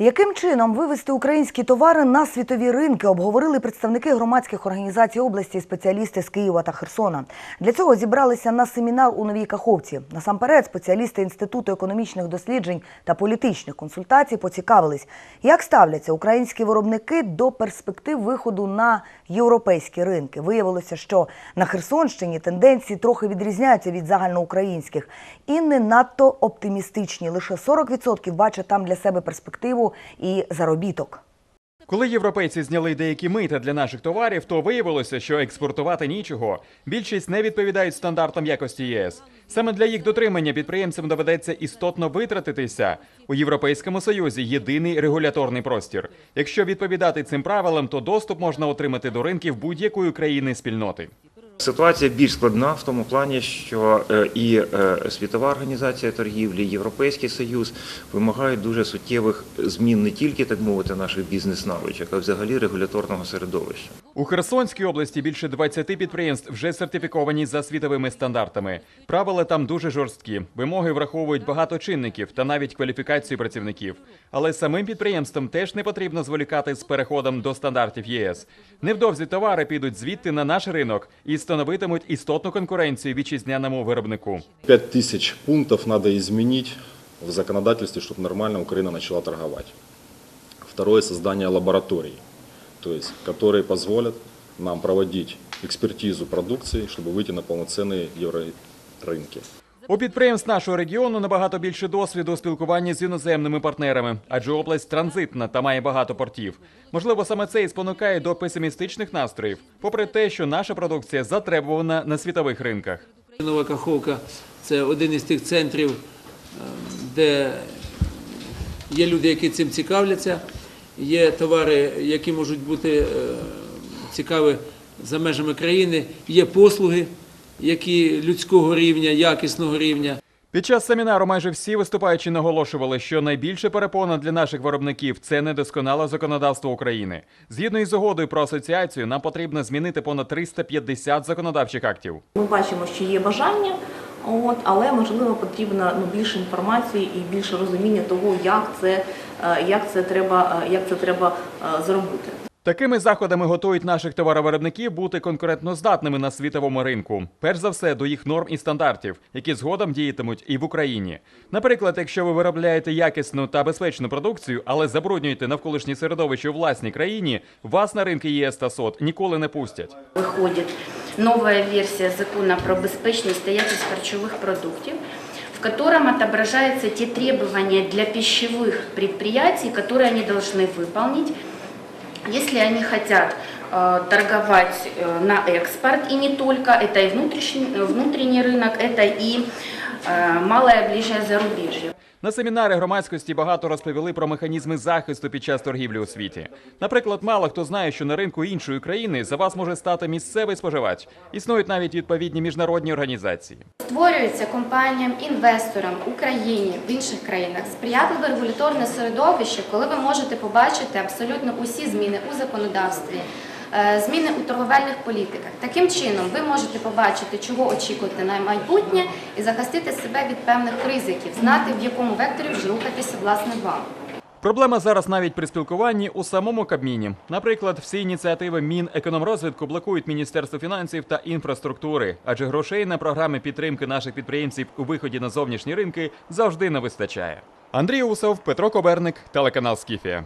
Яким чином вивести українські товари на світові ринки, обговорили представники громадських організацій області спеціалісти з Києва та Херсона. Для цього зібралися на семінар у Новій Каховці. Насамперед, спеціалісти Інституту економічних досліджень та політичних консультацій поцікавились, як ставляться українські виробники до перспектив виходу на європейські ринки. Виявилося, що на Херсонщині тенденції трохи відрізняються від загальноукраїнських і не надто оптимістичні. Лише 40% бачать там для себе перспективу і заробіток. Коли європейці зняли деякі мита для наших товарів, то виявилося, що експортувати нічого. Більшість не відповідають стандартам якості ЄС. Саме для їх дотримання підприємцям доведеться істотно витратитися. У Європейському Союзі єдиний регуляторний простір. Якщо відповідати цим правилам, то доступ можна отримати до ринків будь-якої країни спільноти. Ситуація більш складна в тому плані, що е, і е, Світова організація торгівлі, і Європейський Союз вимагають дуже суттєвих змін не тільки, так мовити, наших бізнес-навичок, а взагалі регуляторного середовища. У Херсонській області більше 20 підприємств вже сертифіковані за світовими стандартами. Правила там дуже жорсткі. Вимоги враховують багато чинників та навіть кваліфікацію працівників. Але самим підприємствам теж не потрібно зволікати з переходом до стандартів ЄС. Невдовзі товари підуть звідти на наш ринок і становитимуть істотну конкуренцію вітчизняному виробнику. 5 тысяч пунктов надо изменить в законодательстве, чтобы нормально Украина начала торговать. Второе – создание лабораторий, то есть, которые позволят нам проводить экспертизу продукции, чтобы выйти на полноценные еврорынки. У підприємств нашого регіону набагато більше досвіду у спілкуванні з іноземними партнерами, адже область транзитна та має багато портів. Можливо, саме це і спонукає до песимістичних настроїв, попри те, що наша продукція затребувана на світових ринках. Нова Каховка це один із тих центрів, е, де є люди, які цим цікавляться, є товари, які можуть бути е, цікаві за межами країни, є послуги, які людського рівня, якісного рівня. Під час семінару майже всі виступаючі наголошували, що найбільше перепона для наших виробників це недосконале законодавство України. Згідно із угодою про асоціацію, нам потрібно змінити понад 350 законодавчих актів. Ми бачимо, що є бажання, от, але можливо потрібно ну, більше інформації і більше розуміння того, як це, е, як це треба, е, як це треба е, зробити. Такими заходами готують наших товаровиробників бути конкурентноздатними на світовому ринку. Перш за все, до їх норм і стандартів, які згодом діятимуть і в Україні. Наприклад, якщо ви виробляєте якісну та безпечну продукцію, але забруднюєте навколишнє середовище у власній країні, вас на ринки ЄС та СОТ ніколи не пустять. выходит новая версия закона про безопасность и якость харчевых продуктов, в котором отображаются те требования для пищевых предприятий, которые они должны выполнить, если они хотят э, торговать э, на экспорт, и не только, это и внутренний, внутренний рынок, это и э, малое ближнее зарубежье. На семінари громадськості багато розповіли про механізми захисту під час торгівлі у світі. Наприклад, мало хто знає, що на ринку іншої країни за вас може стати місцевий споживач. Існують навіть відповідні міжнародні організації. Створюється компаніям, інвесторам, в Україні в інших країнах сприятливе регуляторне середовище, коли ви можете побачити абсолютно усі зміни у законодавстві, е, зміни у торговельних політиках. Таким чином, ви можете побачити, чого очікувати на майбутнє, і захистити себе від певних ризиків, знати в якому векторі вже рухатися власне вам. Проблема зараз навіть при спілкуванні у самому Кабміні. Наприклад, всі ініціативи Мінекономрозвитку блокують Міністерство фінансів та інфраструктури, адже грошей на програми підтримки наших підприємців у виході на зовнішні ринки завжди не вистачає. Андрій Усов, Петро Коберник, телеканал Скіфія.